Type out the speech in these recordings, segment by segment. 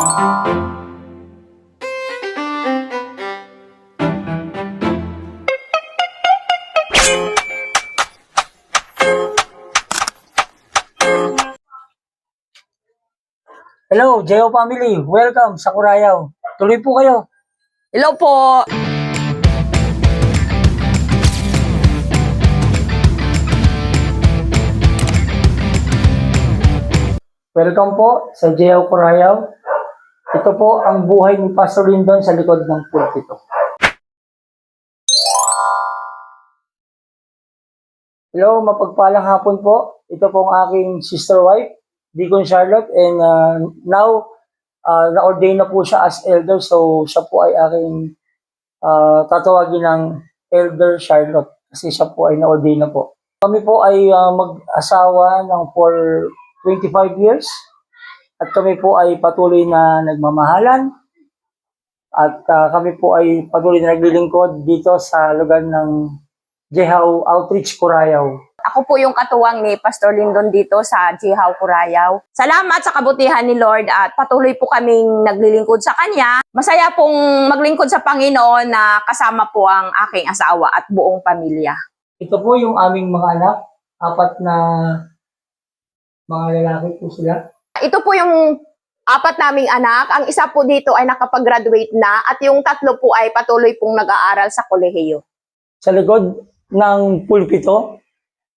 Hello, Jeo family. Welcome sa Curayaw. Tuloy po kayo. Hello po. Welcome po sa Jeo Curayaw. Ito po ang buhay ni Pastor Lindon sa likod ng pulpito. Hello, mapagpalang hapon po. Ito po ang aking sister wife, Deacon Charlotte. And uh, now, uh, na-ordain na po siya as elder. So, siya po ay aking uh, tatawagin ng Elder Charlotte. Kasi siya po ay na-ordain na po. Kami po ay uh, mag-asawa ng for 25 years. At kami po ay patuloy na nagmamahalan. At uh, kami po ay patuloy na naglilingkod dito sa lugar ng Jehaw Outreach Curayaw. Ako po yung katuwang ni Pastor Lindon dito sa Jihaw Curayaw. Salamat sa kabutihan ni Lord at patuloy po kaming naglilingkod sa Kanya. Masaya pong maglingkod sa Panginoon na kasama po ang aking asawa at buong pamilya. Ito po yung aming mga anak. Apat na mga lalaki po sila. Ito po yung apat naming anak. Ang isa po dito ay nakapag-graduate na at yung tatlo po ay patuloy pong nag-aaral sa kolehiyo. Sa likod ng pulpito,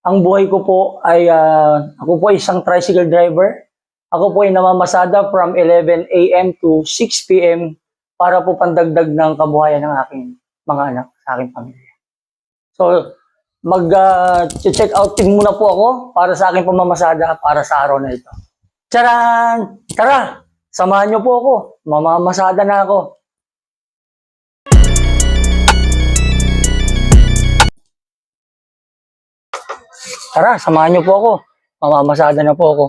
ang buhay ko po ay, ah, ako po ay isang tricycle driver. Ako po ay namamasada from 11 a.m. to 6 p.m. para po pandagdag ng kabuhayan ng aking mga anak sa aking pamilya. So, mag-check out din muna po ako para sa aking pamamasada para sa araw na ito. Charan! Tara! Samahan niyo po ako. Mamamasada na ako. Tara, samahan niyo po ako. Mamamasada na po ako.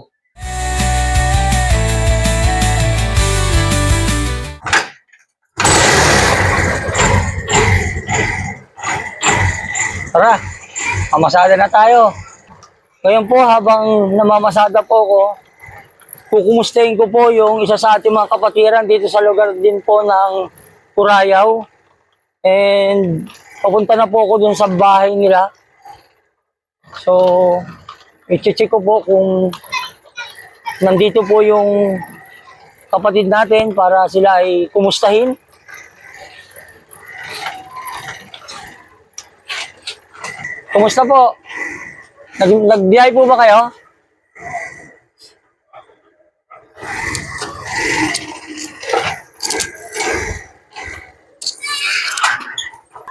Tara, mamasada na tayo. Ngayon po, habang namamasada po ako, kukumustahin ko po yung isa sa ating mga kapatiran dito sa lugar din po ng Curayaw. And papunta na po ako dun sa bahay nila. So, i-check ko po kung nandito po yung kapatid natin para sila ay kumustahin. Kumusta po? Nag nagbiyahe po ba kayo?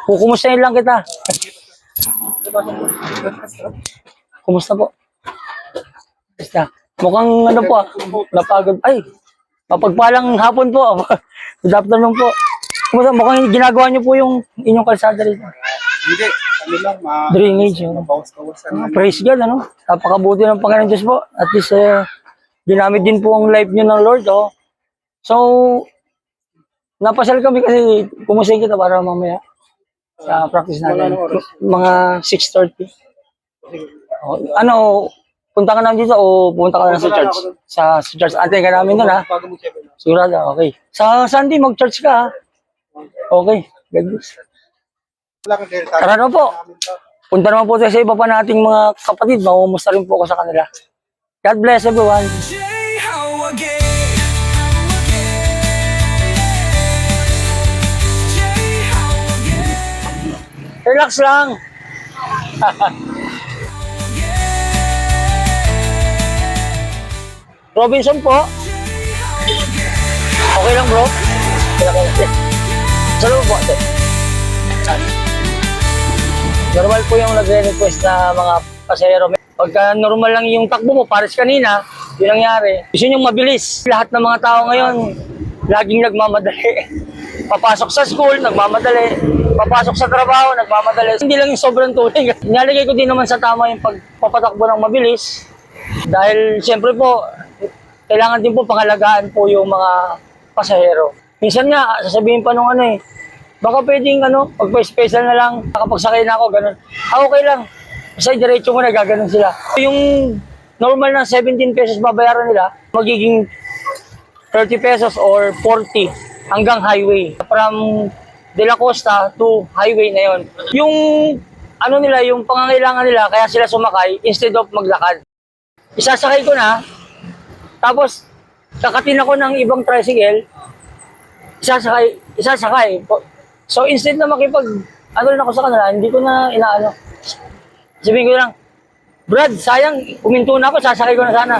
Kukumustahin lang kita. Kumusta po? Basta. Mukhang ano po, ah, napagod. Ay, mapagpalang hapon po. Good afternoon po. Kumusta? Mukhang ginagawa niyo po yung inyong kalsada rito. Hindi, ano lang, ma... Drainage. Ano? Bawas-bawasan Ah, praise God, ano? Napakabuti ng Panginoon Diyos po. At least, eh, ginamit din po ang life niyo ng Lord, oh. So, napasal kami kasi kumusta kita para mamaya sa practice natin. Mga 6.30. Oh, ano, punta ka namin dito o punta ka na sa church? Sa, sa church. Antay ka namin doon, ha? Sigurado, okay. Sa Sunday, mag-church ka, ha? Okay, God bless. Tara na po. Punta naman po tayo sa iba pa nating mga kapatid. Mamumusta rin po ako sa kanila. God bless everyone. Relax lang. Robinson po. Okay lang bro. Okay lang, okay. Sa loob po. Normal po yung nagre-request na mga pasahero. Pagka normal lang yung takbo mo, pares kanina, yun nangyari. Gusto nyo mabilis. Lahat ng mga tao ngayon, laging nagmamadali. Papasok sa school, nagmamadali. Papasok sa trabaho, nagmamadali. Hindi lang yung sobrang tuloy. Nalagay ko din naman sa tama yung pagpapatakbo ng mabilis. Dahil siyempre po, kailangan din po pangalagaan po yung mga pasahero. Minsan nga, sasabihin pa nung ano eh, baka pwedeng ano, pagpa-special na lang, nakapagsakay na ako, ganun. Ah, okay lang. Basta diretso mo na, gaganon sila. Yung normal na 17 pesos babayaran nila, magiging 30 pesos or 40 hanggang highway. From De La Costa to highway na yon. Yung ano nila, yung pangangailangan nila, kaya sila sumakay instead of maglakad. Isasakay ko na, tapos kakatin ako ng ibang tricycle, isasakay, isasakay. So instead na makipag, ano rin ako sa kanila, hindi ko na inaano. Sabihin ko lang, Brad, sayang, uminto na ako, sasakay ko na sana.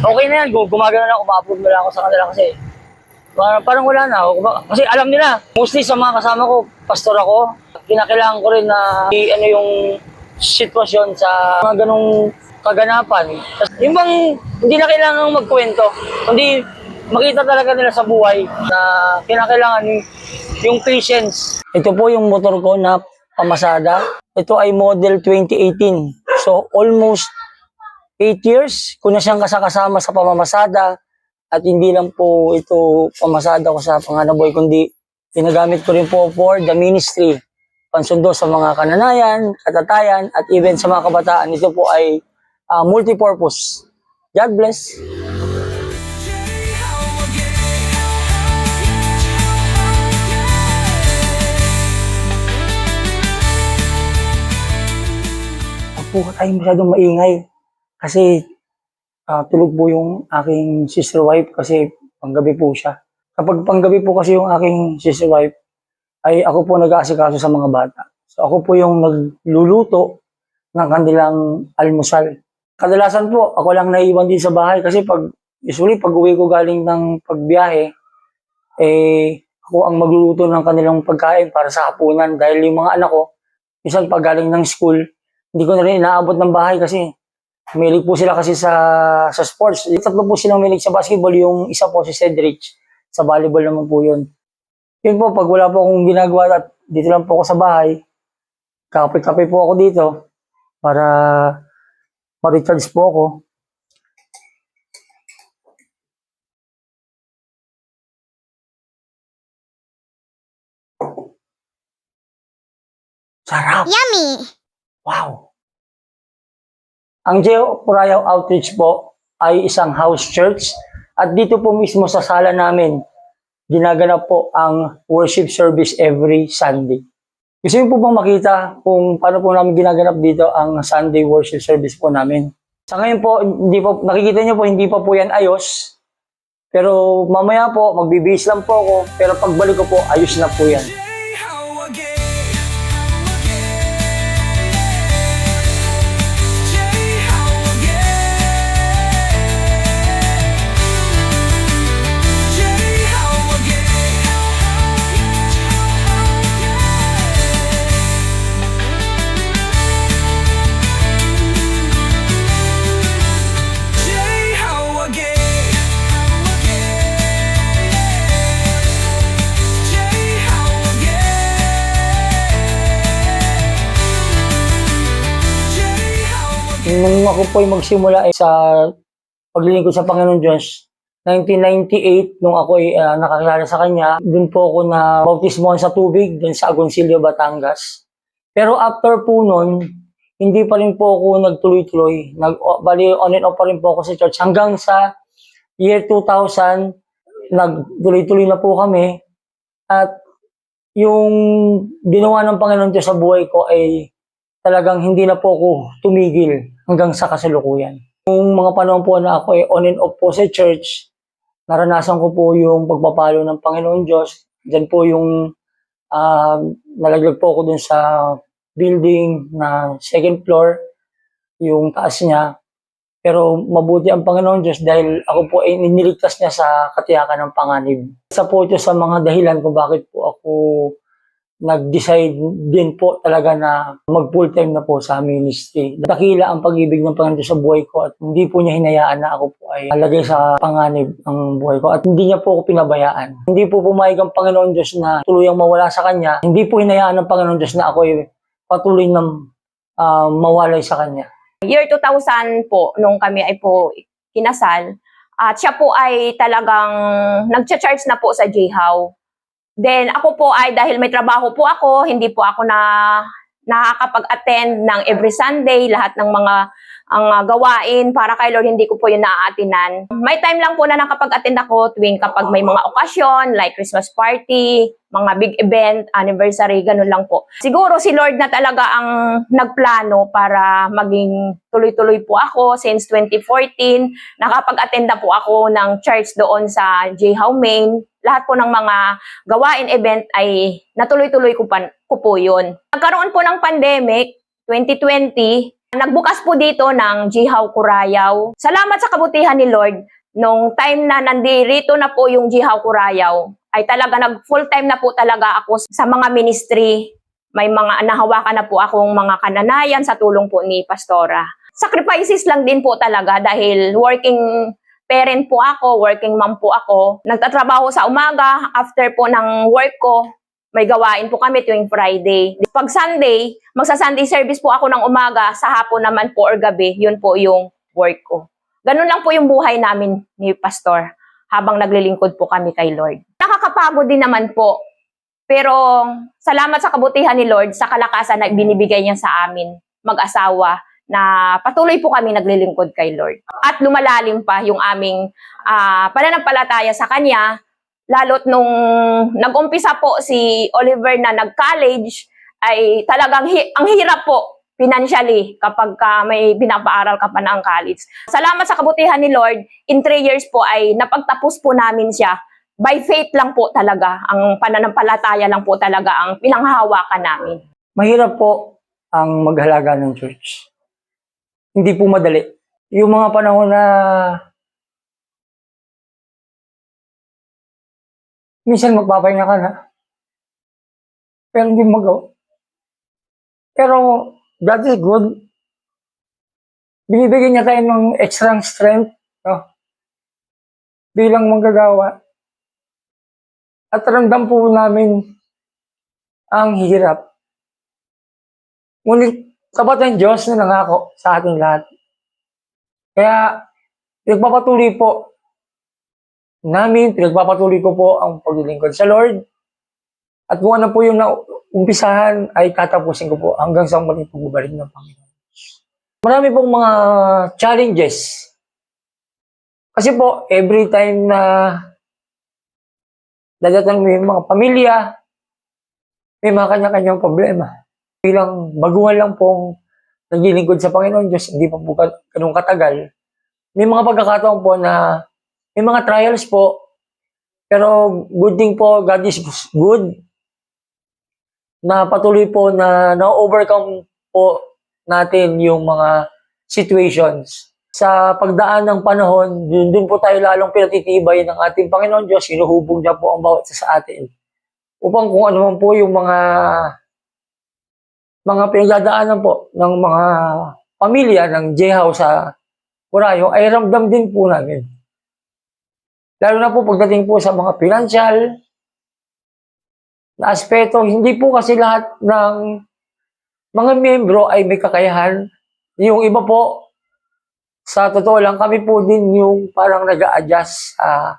Okay na yan, gu- gumagana na ako, ma-approve na lang ako sa kanila kasi parang, parang wala na. ako. Kasi alam nila, mostly sa mga kasama ko, pastor ako, kinakailangan ko rin na i- ano yung sitwasyon sa mga ganong kaganapan. Yung bang hindi na kailangan magkwento, kundi makita talaga nila sa buhay na kinakailangan yung, yung patience. Ito po yung motor ko na pamasada. Ito ay model 2018. So almost 8 years ko na siyang kasakasama sa pamamasada at hindi lang po ito pamasada ko sa panganaboy kundi ginagamit ko rin po for the ministry pansundo sa mga kananayan, katatayan at even sa mga kabataan. Ito po ay ah, multi-purpose. God bless. Po tayo masyadong maingay. Kasi ah, tulog po yung aking sister wife kasi panggabi po siya. Kapag panggabi po kasi yung aking sister wife, ay ako po nag-aasikaso sa mga bata. So ako po yung nagluluto ng kanilang almusal. Kadalasan po, ako lang naiwan din sa bahay kasi pag, usually pag uwi ko galing ng pagbiyahe, eh, ako ang magluluto ng kanilang pagkain para sa hapunan dahil yung mga anak ko, minsan pag galing ng school, hindi ko na rin inaabot ng bahay kasi Milig po sila kasi sa sa sports. Yung Tatlo po silang milig sa basketball. Yung isa po si Cedric. Sa volleyball naman po yun. Yun po, pag wala po akong ginagawa at dito lang po ako sa bahay, kape-kape po ako dito para ma-recharge po ako. Sarap! Yummy! Wow! Ang Geo Curayaw Outreach po ay isang house church at dito po mismo sa sala namin ginaganap po ang worship service every Sunday. Gusto niyo po bang makita kung paano po namin ginaganap dito ang Sunday worship service po namin? Sa ngayon po, hindi po, nakikita niyo po, hindi pa po yan ayos. Pero mamaya po, magbibihis lang po ako. Pero pagbalik ko po, ayos na po yan. Ako po ay magsimula eh, sa paglilingkod sa Panginoon Diyos, 1998, nung ako ay ah, nakakilala sa Kanya, dun po ako na bautismohan sa tubig, dun sa Agoncillo, Batangas. Pero after po nun, hindi pa rin po ako nagtuloy-tuloy. Nag, bali, on and off pa rin po ako sa church. Hanggang sa year 2000, nagtuloy-tuloy na po kami. At yung ginawa ng Panginoon Diyos sa buhay ko ay talagang hindi na po ako tumigil hanggang sa kasalukuyan. Yung mga panahon po na ako ay on and off po sa church, naranasan ko po yung pagpapalo ng Panginoon Diyos. Diyan po yung ah, nalaglag po ako dun sa building na second floor, yung taas niya. Pero mabuti ang Panginoon Diyos dahil ako po ay niniligtas niya sa katiyakan ng panganib. Isa po ito sa mga dahilan kung bakit po ako nag-decide din po talaga na mag full time na po sa ministry. Dakila ang pag-ibig ng Panginoon sa buhay ko at hindi po niya hinayaan na ako po ay alagay sa panganib ang buhay ko at hindi niya po ako pinabayaan. Hindi po pumayag ang Panginoon Diyos na tuluyang mawala sa Kanya. Hindi po hinayaan ng Panginoon Diyos na ako ay patuloy na ah, mawalay sa Kanya. Year 2000 po, nung kami ay po kinasal, at siya po ay talagang nagcha-charge na po sa J-How. Then ako po ay dahil may trabaho po ako, hindi po ako na nakakapag-attend ng every Sunday, lahat ng mga ang ah, gawain para kay Lord, hindi ko po yun naaatinan. May time lang po na nakapag-attend ako tuwing kapag may mga okasyon, like Christmas party, mga big event, anniversary, ganun lang po. Siguro si Lord na talaga ang nagplano para maging tuloy-tuloy po ako since 2014. Nakapag-attend na po ako ng church doon sa J. Main. Lahat po ng mga gawain event ay natuloy-tuloy ko, pa, ko po yun. Nagkaroon po ng pandemic, 2020, Nagbukas po dito ng Jihaw Kurayaw. Salamat sa kabutihan ni Lord. Nung time na nandirito na po yung Jihaw Kurayaw, ay talaga nag full time na po talaga ako sa mga ministry. May mga nahawakan na po akong mga kananayan sa tulong po ni Pastora. Sacrifices lang din po talaga dahil working parent po ako, working mom po ako. Nagtatrabaho sa umaga, after po ng work ko, may gawain po kami tuwing Friday. Pag Sunday, magsa-Sunday service po ako ng umaga, sa hapon naman po or gabi, yun po yung work ko. Ganun lang po yung buhay namin ni Pastor habang naglilingkod po kami kay Lord. Nakakapagod din naman po. Pero salamat sa kabutihan ni Lord sa kalakasan na binibigay niya sa amin mag-asawa na patuloy po kami naglilingkod kay Lord. At lumalalim pa yung aming ah, pananampalataya sa Kanya lalo't nung nag-umpisa po si Oliver na nag-college, ay talagang hi- ang hirap po financially kapag ka may pinapaaral ka pa ng college. Salamat sa kabutihan ni Lord, in three years po ay napagtapos po namin siya. By faith lang po talaga, ang pananampalataya lang po talaga ang pinanghahawakan namin. Mahirap po ang maghalaga ng church. Hindi po madali. Yung mga panahon na minsan magpapahinga ka na. Pero hindi magawa. Pero God is good. Binibigyan niya tayo ng extra strength no? bilang manggagawa. At ramdam po namin ang hirap. Ngunit sapat ng Diyos na nangako sa ating lahat. Kaya pinagpapatuloy po namin, pinagpapatuloy ko po ang paglilingkod sa Lord. At kung ano po yung naumpisahan ay tatapusin ko po hanggang sa muling pagbabalik ng Panginoon. Marami pong mga challenges. Kasi po, every time na dadating mo yung mga pamilya, may mga kanya-kanyang problema bilang baguhan lang pong naglilingkod sa Panginoon Diyos, hindi pa po ganun katagal. May mga pagkakataon po na may mga trials po, pero good thing po, God is good, na patuloy po na na-overcome po natin yung mga situations. Sa pagdaan ng panahon, dun, dun po tayo lalong pinatitibay ng ating Panginoon Diyos, hinuhubog niya po ang bawat sa atin. Upang kung ano man po yung mga mga pinagdadaanan po ng mga pamilya ng J-House sa Curayo ay ramdam din po namin. Lalo na po pagdating po sa mga financial na aspeto, hindi po kasi lahat ng mga miyembro ay may kakayahan. Yung iba po, sa totoo lang, kami po din yung parang nag adjust sa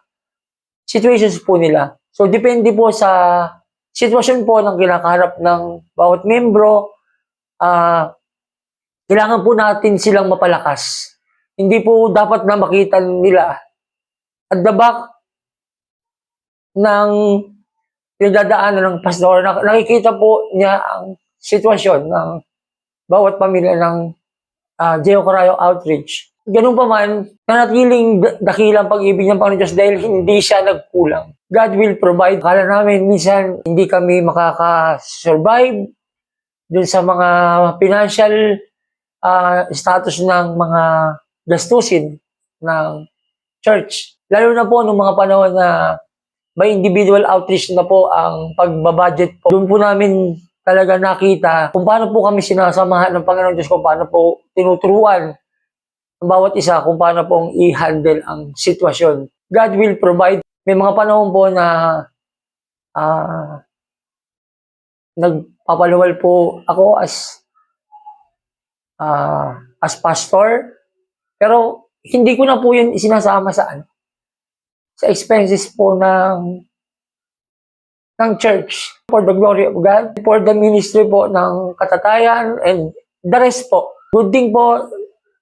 situations po nila. So, depende po sa sitwasyon po ng kinakaharap ng bawat membro, ah kailangan po natin silang mapalakas. Hindi po dapat na makita nila at the back ng pinagdadaanan ng pastor, nak- nakikita po niya ang sitwasyon ng bawat pamilya ng uh, Geo Corayo Outreach. Ganun pa man, nanatiling da- dakilang pag-ibig ng Panginoon Diyos dahil hindi siya nagkulang. God will provide. Kala namin, minsan hindi kami makaka-survive dun sa mga financial ah, status ng mga gastusin ng church. Lalo na po nung mga panahon na may individual outreach na po ang pagbabudget po. Doon po namin talaga nakita kung paano po kami sinasamahan ng Panginoon Diyos, kung paano po tinuturuan bawat isa kung paano pong i-handle ang sitwasyon. God will provide. May mga panahon po na ah nagpapaluwal po ako as ah as pastor. Pero hindi ko na po yun isinasama saan sa expenses po ng ng church for the glory of God, for the ministry po ng katatayan and the rest po. Good thing po,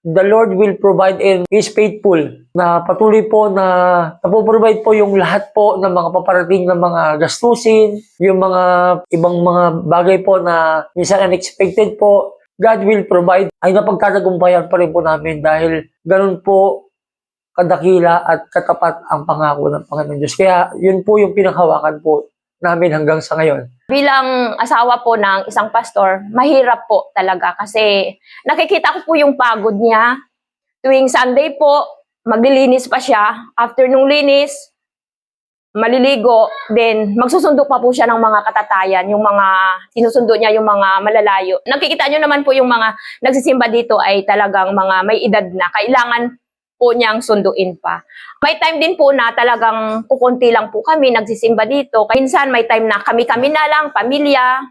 the Lord will provide and is faithful na patuloy po na napoprovide po yung lahat po ng mga paparating na mga gastusin, yung mga ibang mga bagay po na minsan unexpected po. God will provide ay napagtatagumpayan pa rin po namin dahil ganun po kadakila at katapat ang pangako ng Panginoon Diyos. Kaya yun po yung pinanghawakan po namin hanggang sa ngayon. Bilang asawa po ng isang pastor, mahirap po talaga kasi nakikita ko po yung pagod niya. Tuwing Sunday po, maglilinis pa siya. After nung linis, maliligo, then magsusundo pa po siya ng mga katatayan, yung mga sinusundo niya yung mga malalayo. Nakikita nyo naman po yung mga nagsisimba dito ay talagang mga may edad na. Kailangan po niyang sunduin pa. May time din po na talagang kukunti lang po kami nagsisimba dito. Minsan may time na kami-kami na lang, pamilya.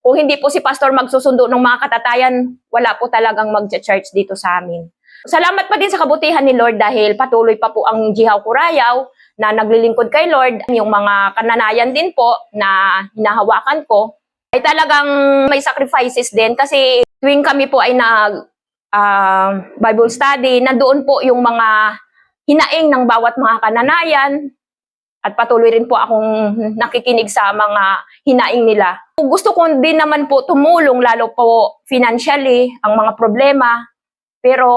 Kung hindi po si pastor magsusundo ng mga katatayan, wala po talagang mag-church dito sa amin. Salamat pa din sa kabutihan ni Lord dahil patuloy pa po ang Jihaw Kurayaw na naglilingkod kay Lord. Yung mga kananayan din po na hinahawakan ko ay talagang may sacrifices din kasi tuwing kami po ay nag ah, Bible study, nandoon po yung mga hinaing ng bawat mga kananayan at patuloy rin po akong nakikinig sa mga hinaing nila. Gusto ko din naman po tumulong lalo po financially ang mga problema pero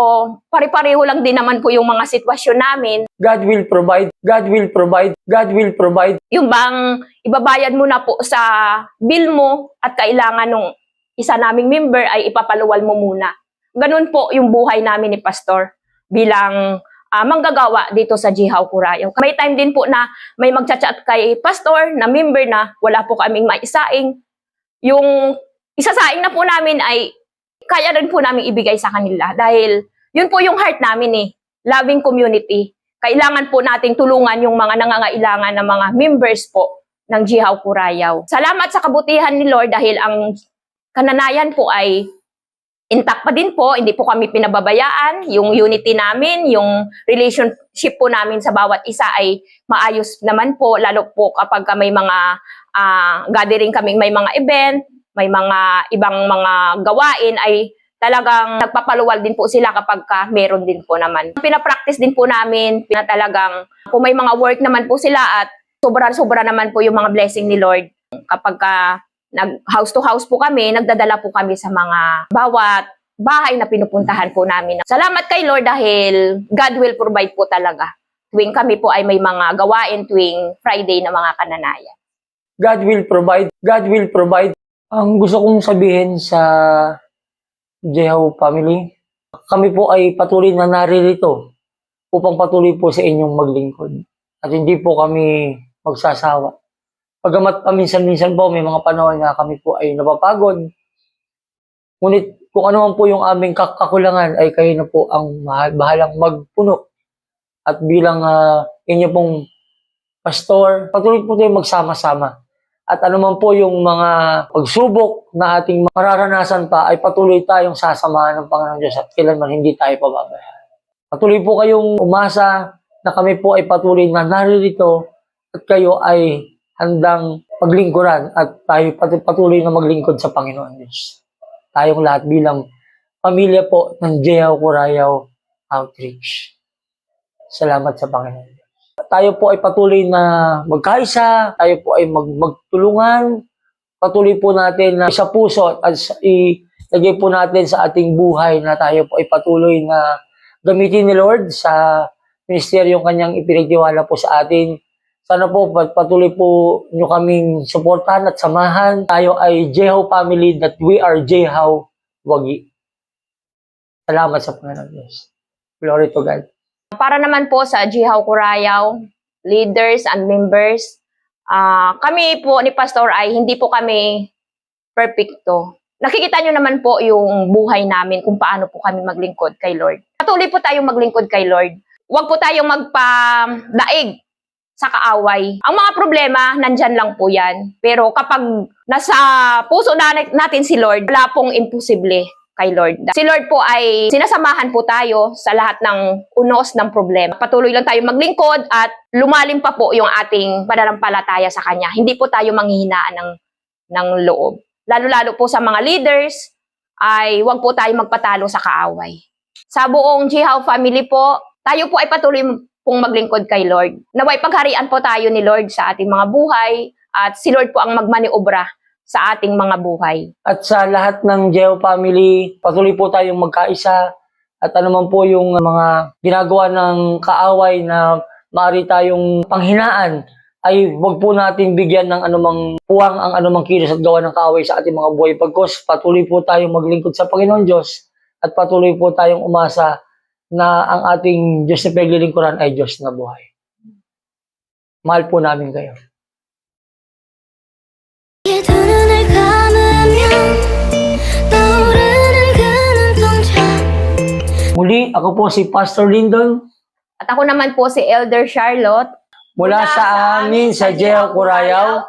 pare-pareho lang din naman po yung mga sitwasyon namin. God will provide, God will provide, God will provide. Yung bang ibabayad mo na po sa bill mo at kailangan nung isa naming member ay ipapaluwal mo muna. Ganun po yung buhay namin ni Pastor bilang ah, manggagawa dito sa Jihaw Kurayo. May time din po na may magchat-chat kay Pastor na member na wala po kaming maisaing. Yung isasaing na po namin ay kaya rin po namin ibigay sa kanila dahil yun po yung heart namin eh, loving community. Kailangan po nating tulungan yung mga nangangailangan ng mga members po ng Jihaw Kurayaw. Salamat sa kabutihan ni Lord dahil ang kananayan po ay intact pa din po, hindi po kami pinababayaan. Yung unity namin, yung relationship po namin sa bawat isa ay maayos naman po, lalo po kapag ka may mga ah, gathering kaming may mga event, may mga ibang mga gawain ay talagang nagpapaluwal din po sila kapag ka meron din po naman. Pinapractice din po namin na talagang kung may mga work naman po sila at sobra-sobra naman po yung mga blessing ni Lord kapag ka nag house to house po kami, nagdadala po kami sa mga bawat bahay na pinupuntahan po namin. Salamat kay Lord dahil God will provide po talaga. Tuwing kami po ay may mga gawain tuwing Friday na mga kananayan. God will provide, God will provide. Ang gusto kong sabihin sa Jehovah family, kami po ay patuloy na naririto upang patuloy po sa inyong maglingkod. At hindi po kami magsasawa. Pagamat paminsan-minsan po may mga panahon na kami po ay napapagod. Ngunit kung ano man po yung aming kak- kakulangan ay kayo na po ang bahalang magpuno. At bilang ah, inyo pong pastor, patuloy po tayo magsama-sama. At anuman po yung mga pagsubok na ating mararanasan pa ay patuloy tayong sasamahan ng Panginoon Diyos at kailanman hindi tayo pababayaan. Patuloy po kayong umasa na kami po ay patuloy na naririto at kayo ay handang paglingkuran at tayo patu- patuloy na maglingkod sa Panginoon Diyos. Tayong lahat bilang pamilya po ng Jehaw Kurayaw Outreach. Salamat sa Panginoon tayo po ay patuloy na magkaisa, tayo po ay mag magtulungan, patuloy po natin na sa puso at ilagay po natin sa ating buhay na tayo po ay patuloy na gamitin ni Lord sa ministeryong kanyang ipinagtiwala po sa atin. Sana po pat- patuloy po nyo kaming suportahan at samahan. Tayo ay Jeho family that we are Jehaw Wagi. Salamat sa Panginoon Diyos. Glory to God. Para naman po sa Jihaw Kurayaw, leaders and members, ah, kami po ni Pastor ay hindi po kami perfecto. Nakikita nyo naman po yung buhay namin kung paano po kami maglingkod kay Lord. Patuloy po tayong maglingkod kay Lord. Huwag po tayong magpadaig sa kaaway. Ang mga problema, nandyan lang po yan. Pero kapag nasa puso na natin si Lord, wala pong imposible kay Lord. Si Lord po ay sinasamahan po tayo sa lahat ng unos ng problema. Patuloy lang tayo maglingkod at lumalim pa po yung ating pananampalataya sa Kanya. Hindi po tayo manghihinaan ng, ng loob. Lalo-lalo po sa mga leaders, ay huwag po tayo magpatalo sa kaaway. Sa buong Jihaw family po, tayo po ay patuloy pong maglingkod kay Lord. Naway pagharian po tayo ni Lord sa ating mga buhay at si Lord po ang magmaniobra sa ating mga buhay. At sa lahat ng Geo family, patuloy po tayong magkaisa at ano man po yung mga ginagawa ng kaaway na maaari tayong panghinaan ay wag po natin bigyan ng anumang puwang ang anumang kilos at gawa ng kaaway sa ating mga buhay pagkos patuloy po tayong maglingkod sa Panginoon Diyos at patuloy po tayong umasa na ang ating Diyos na paglilingkuran ay Diyos na buhay. Mahal po namin kayo. Muli, ako po si Pastor Lindon. At ako naman po si Elder Charlotte. Mula, Mula sa amin sa Jeo Curayaw,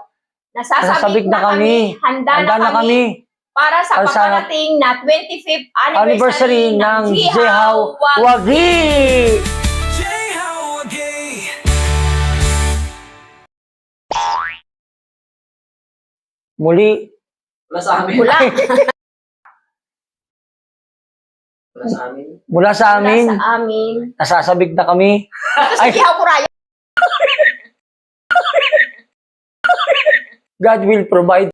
nasasabik na kami, handa, handa na kami, para sa para sa paparating na 25th anniversary, anniversary ng Jihaw Wagi! Muli, Wala sa amin. Mula, Wala sa amin. mula sa mula amin, sa amin. nasasabik na kami. Ay. Jihaw Kuraya. God will provide